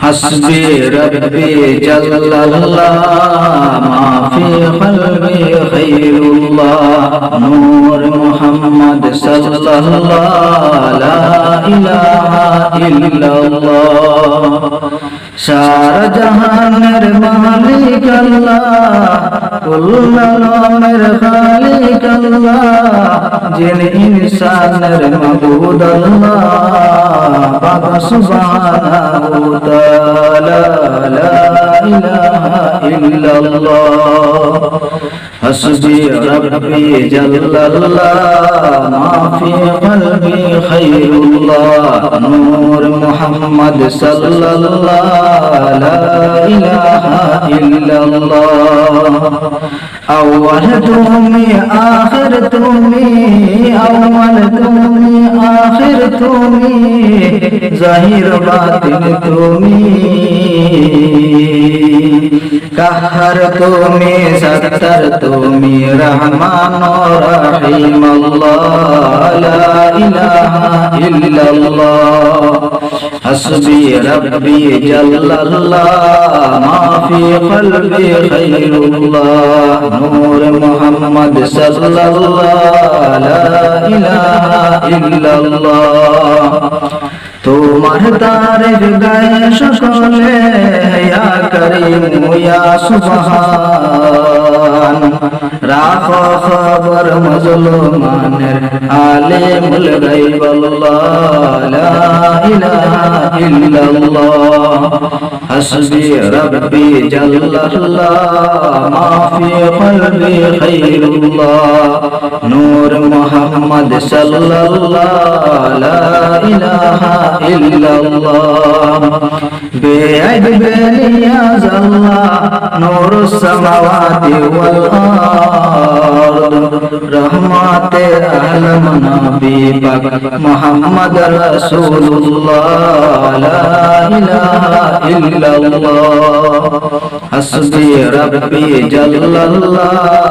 حسبي ربي جل الله ما في قلبي خير الله نور محمد صلى الله لا إله إلا الله شار جهانر مالك الله كل نامر خالق الله جن إنسانر مبود الله بابا سبحانه وتعالى لا إله إلا الله حسبي ربي جل الله ما في قلبي خير الله نور محمد صلى الله لا إله إلا الله أول تومي آخر تومي أول تومي তুমি জাহির বাতিন তুমি। কাহার তুমি সত্তর তুমি রহমান রহিম আল্লাহ লা ইলাহা ইল্লাল্লাহ। حسبي ربي جل الله ما في قلبي خير الله نور محمد صلى الله لا إله إلا الله তোমার তারিফ গায়ে সকলে ইয়া করিম ইয়া সুবহান রাখো খবর মজলুমানের আলিমুল গায়ব আল্লাহ লা ইলাহা ইল্লাল্লাহ হাসবি রব্বি জাল্লাল্লাহ মা ফি কলবি إله إلا الله بعد يا الله نور السماوات والأرض رحمة أهل نبيك محمد رسول الله لا إله إلا الله حسبي ربي جل الله